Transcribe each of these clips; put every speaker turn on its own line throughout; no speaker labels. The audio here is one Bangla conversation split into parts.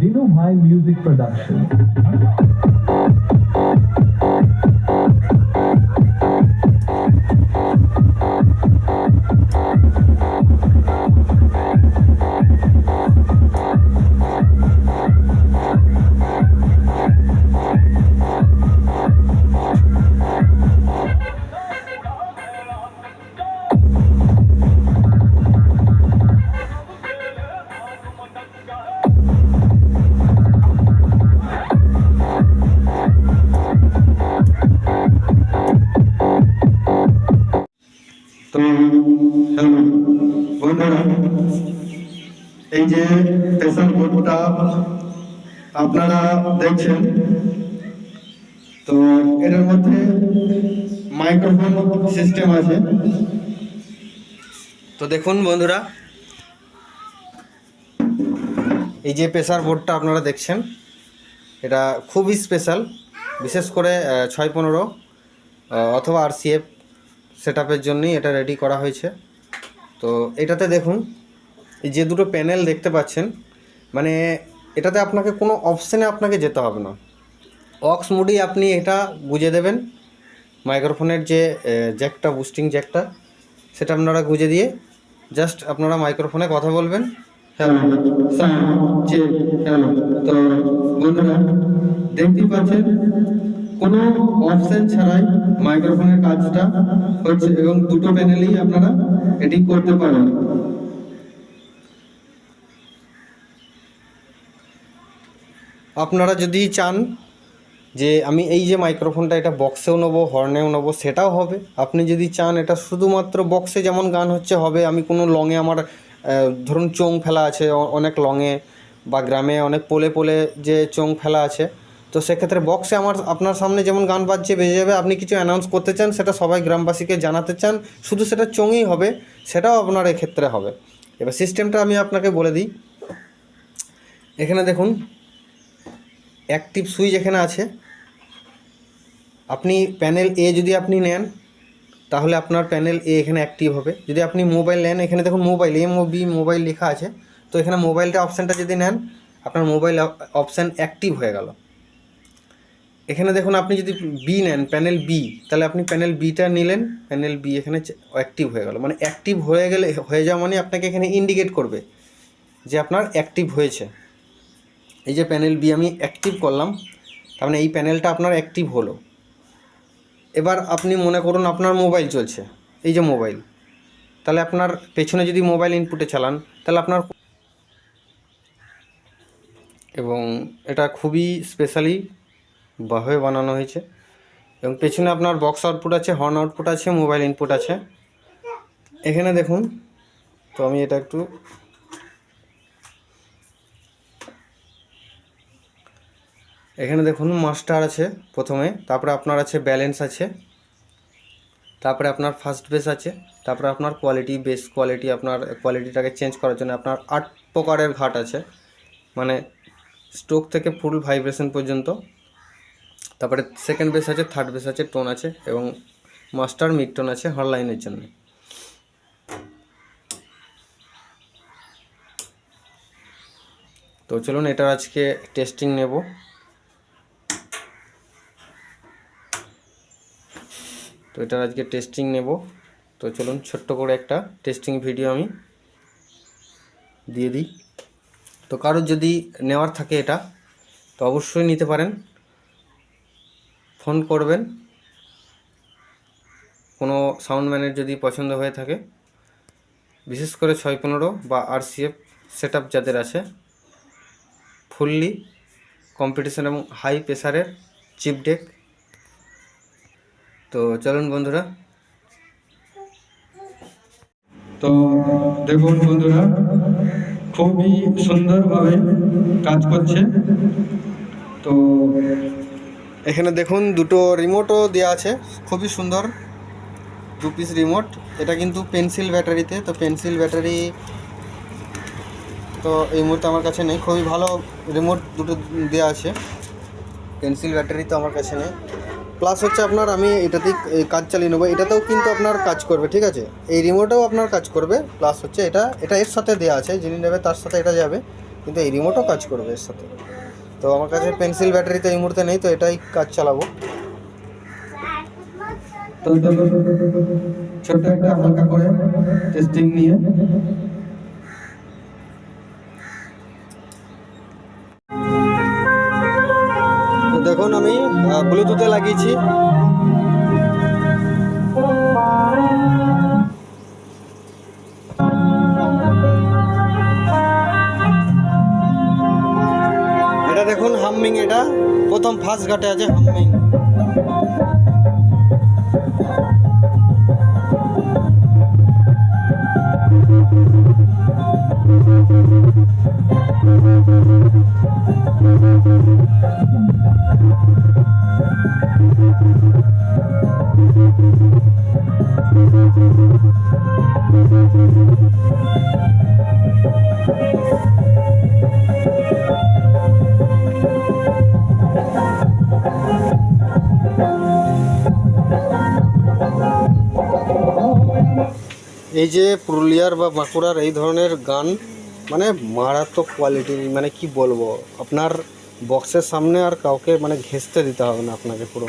Dinu Bhai Music Production.
যে প্রেসার বোর্ডটা আপনারা দেখছেন, তো এটার মধ্যে মাইক্রোফোন সিস্টেম আছে।
তো দেখুন বন্ধুরা, এই যে প্রেসার বোর্ডটা আপনারা দেখছেন, এটা খুবই স্পেশাল বিশেষ করে ছয় পনেরো অথবা আরসিএফ সেট আপের জন্যই এটা রেডি করা হয়েছে। তো এটাতে দেখুন যে দুটো প্যানেল দেখতে পাচ্ছেন মানে এটাতে আপনাকে কোনো অপশানে আপনাকে যেতে হবে না। অক্স মুডেই আপনি এটা গুজে দেবেন, মাইক্রোফোনের যে জ্যাকটা, বুস্টিং জ্যাকটা, সেটা আপনারা গুজে দিয়ে জাস্ট আপনারা মাইক্রোফোনে কথা বলবেন।
হ্যালো যে হ্যালো, তো দেখতেই পাচ্ছেন, কোনো অপশন ছাড়াই মাইক্রোফোনের কাজটা হচ্ছে এবং দুটো প্যানেলেই আপনারা এটি করতে পারেন।
আপনারা যদি চান যে আমি এই যে মাইক্রোফোনটা এটা বক্সেও নেব হর্নেও নেব, সেটাও হবে। আপনি যদি চান এটা শুধুমাত্র বক্সে যেমন গান হচ্ছে, হবে। আমি কোনো লংয়ে আমার ধরুন চোং ফেলা আছে অনেক লংয়ে বা গ্রামে অনেক পোলে পোলে যে চোং ফেলা আছে, তো সেক্ষেত্রে বক্সে আমার, আপনার সামনে যেমন গান বাজছে, বেজে যাবে। আপনি কিছু অ্যানাউন্স করতে চান, সেটা সবাই গ্রামবাসীকে জানাতে চান। শুধু সেটা চোঙেই হবে, সেটাও আপনার এক্ষেত্রে হবে। এবার সিস্টেমটা আমি আপনাকে বলে দিই। এখানে দেখুন অ্যাক্টিভ সুইচ এখানে আছে। আপনি প্যানেল এ যদি আপনি নেন, তাহলে আপনার প্যানেল এ এখানে অ্যাক্টিভ হবে। যদি আপনি মোবাইল নেন, এখানে দেখুন mobile M O B mobile লেখা আছে। তো এখানে মোবাইলটা অপশানটা যদি নেন, আপনার মোবাইল অপশান অ্যাক্টিভ হয়ে গেল। এখানে দেখুন আপনি যদি বি নেন প্যানেল বি তাহলে আপনি প্যানেল বিটা নিলেন প্যানেল বি এখানে অ্যাক্টিভ হয়ে গেল। মানে অ্যাক্টিভ হয়ে গেলে, হয়ে যাওয়া মানে আপনাকে এখানে ইন্ডিকেট করবে যে আপনার অ্যাক্টিভ হয়েছে। এই যে প্যানেল বি আমি অ্যাক্টিভ করলাম, তার মানে এই প্যানেলটা আপনার অ্যাক্টিভ হলো। এবার আপনি মনে করুন আপনার মোবাইল চলছে, এই যে মোবাইল তাহলে আপনার পেছনে যদি মোবাইল ইনপুটে চালান, তাহলে আপনার এবং এটা খুবই স্পেশালি ভাবে বানানো হয়েছে। এবং পেছনে আপনার বক্স আউটপুট আছে হর্ন আউটপুট আছে মোবাইল ইনপুট আছে। এখানে দেখুন, তো আমি এটা একটু এখানে দেখুন মাস্টার আছে প্রথমে, তারপরে আপনার আছে ব্যালেন্স আছে, তারপরে আপনার ফার্স্ট বেস আছে, তারপরে আপনার কোয়ালিটি বেস কোয়ালিটি আপনার কোয়ালিটিটাকে চেঞ্জ করার জন্য আপনার আট প্রকারের ঘাট আছে মানে স্ট্রোক থেকে ফুল ভাইব্রেশন পর্যন্ত। তারপরে সেকেন্ড বেস আছে থার্ড বেস আছে টোন আছে, এবং মাস্টার মিড টোন আছে হরলাইনের জন্য। তো চলুন এটার আজকে টেস্টিং নেব। তো এটার আজকে টেস্টিং নেব। তো চলুন ছোট্ট করে একটা টেস্টিং ভিডিও আমি দিয়ে দিই। তো কারোর যদি নেওয়ার থাকে এটা, তো অবশ্যই নিতে পারেন। ফোন করবেন। কোনো সাউন্ডম্যানের যদি পছন্দ হয়ে থাকে, বিশেষ করে ছয় পনেরো বা আরসিএফ সেট আপ যাদের আছে ফুললি কম্পিটিশন এবং হাই প্রেসারের চিপ ডেক তো চলুন বন্ধুরা।
তো দেখুন বন্ধুরা, খুবই সুন্দরভাবে কাজ করছে। তো
এখানে দেখুন দুটো রিমোটও দেওয়া আছে, খুবই সুন্দর। দু পিস রিমোট এটা কিন্তু পেন্সিল ব্যাটারিতে তো পেন্সিল ব্যাটারি তো এই মুহূর্তে আমার কাছে নেই। খুবই ভালো রিমোট দুটো দেওয়া আছে। পেন্সিল ব্যাটারি তো আমার কাছে নেই। প্লাস হচ্ছে আপনার আমি এটাতেই কাজ চালিয়ে নেব। এটাতেও কিন্তু আপনার কাজ করবে, ঠিক আছে? এই রিমোটেও আপনার কাজ করবে। প্লাস হচ্ছে এটা এটা এর সাথে দেওয়া আছে, যিনি নেবে তার সাথে এটা যাবে।
কিন্তু এই রিমোটও কাজ করবে এর সাথে। তো আমার কাছে পেন্সিল ব্যাটারি তো এই মুহূর্তে নেই, তো এটাই কাজ চালাবো।
ছোট্ট একটা হালকা করে টেস্টিং নিয়ে।
ব্লুটুথে লাগিয়েছি। এটা দেখুন হামিং এটা প্রথম ফার্স্ট ঘাটে আছে হামিং এই যে পুরুলিয়ার বা বাঁকুড়ার এই ধরনের গান মানে মারাত্মক কোয়ালিটি মানে কি বলব? আপনার বক্সের সামনে আর কাউকে মানে ঘেঁচতে দিতে হবে না আপনাকে পুরো।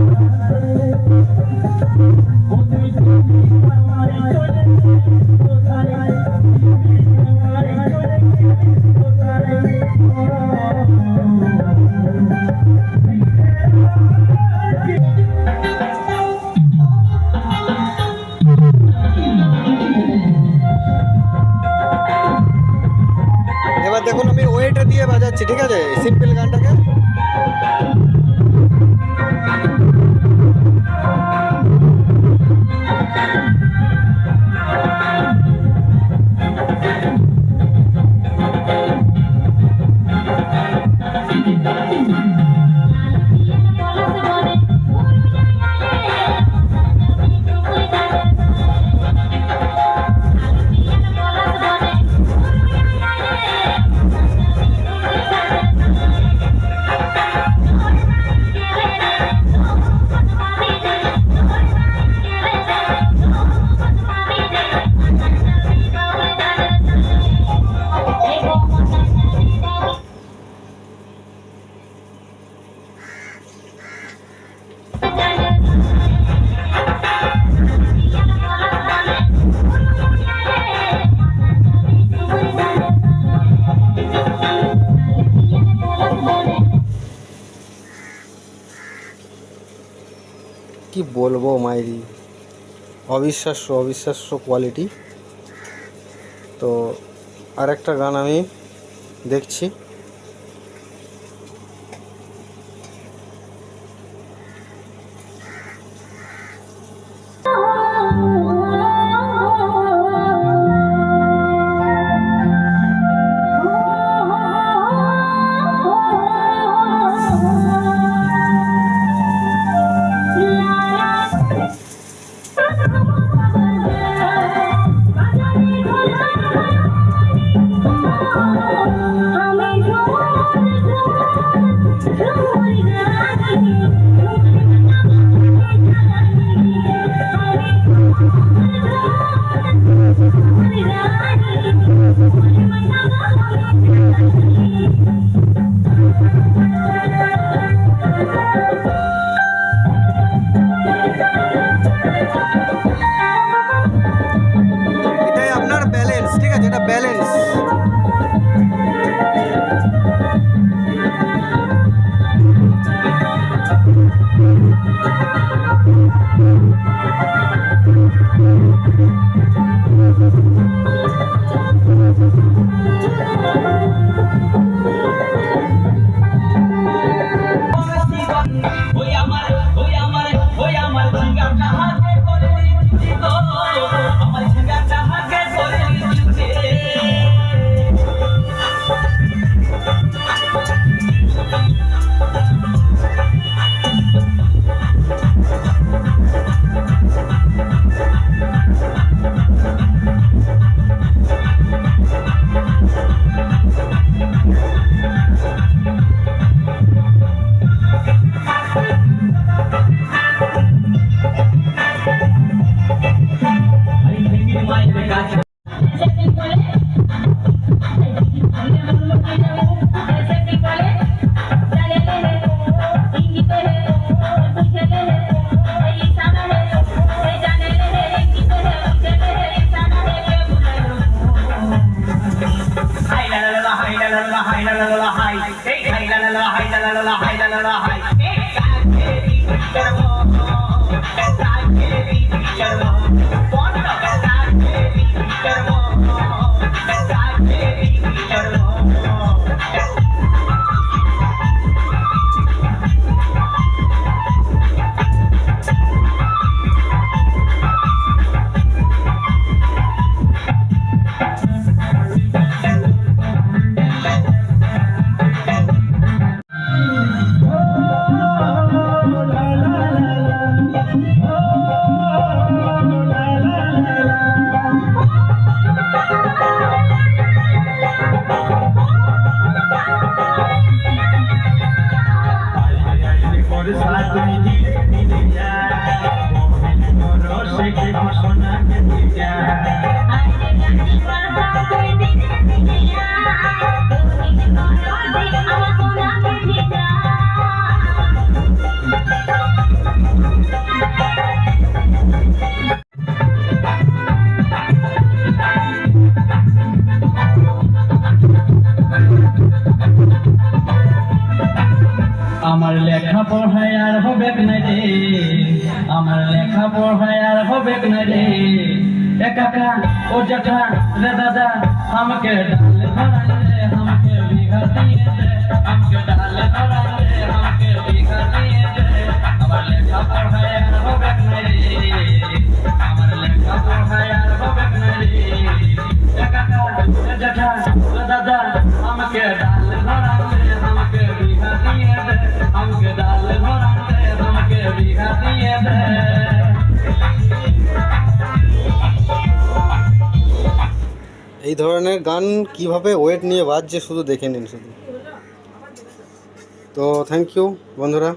কি বলব মাইরি? অবিশ্বাস্য অবিশ্বাস্য কোয়ালিটি তো আরেকটা গান আমি দেখছি।
Yeah.
আমার লেখা পড়ায় আর হবে না আমার লেখা পড়ায় আর হবে এ কাকা, ও জ্যাঠা রে দাদা, আমাকে ডালে ধরালে, আমাকে বিঘা দিয়ে দে, আমাকে ডালে ধরালে, আমাকে বিঘা দিয়ে দে। আমার লেখা পড়ায় হবে না
এই ধরনের গান কীভাবে ওয়েট নিয়ে বাজছে শুধু দেখে নিন শুধু। তো থ্যাংক ইউ বন্ধুরা।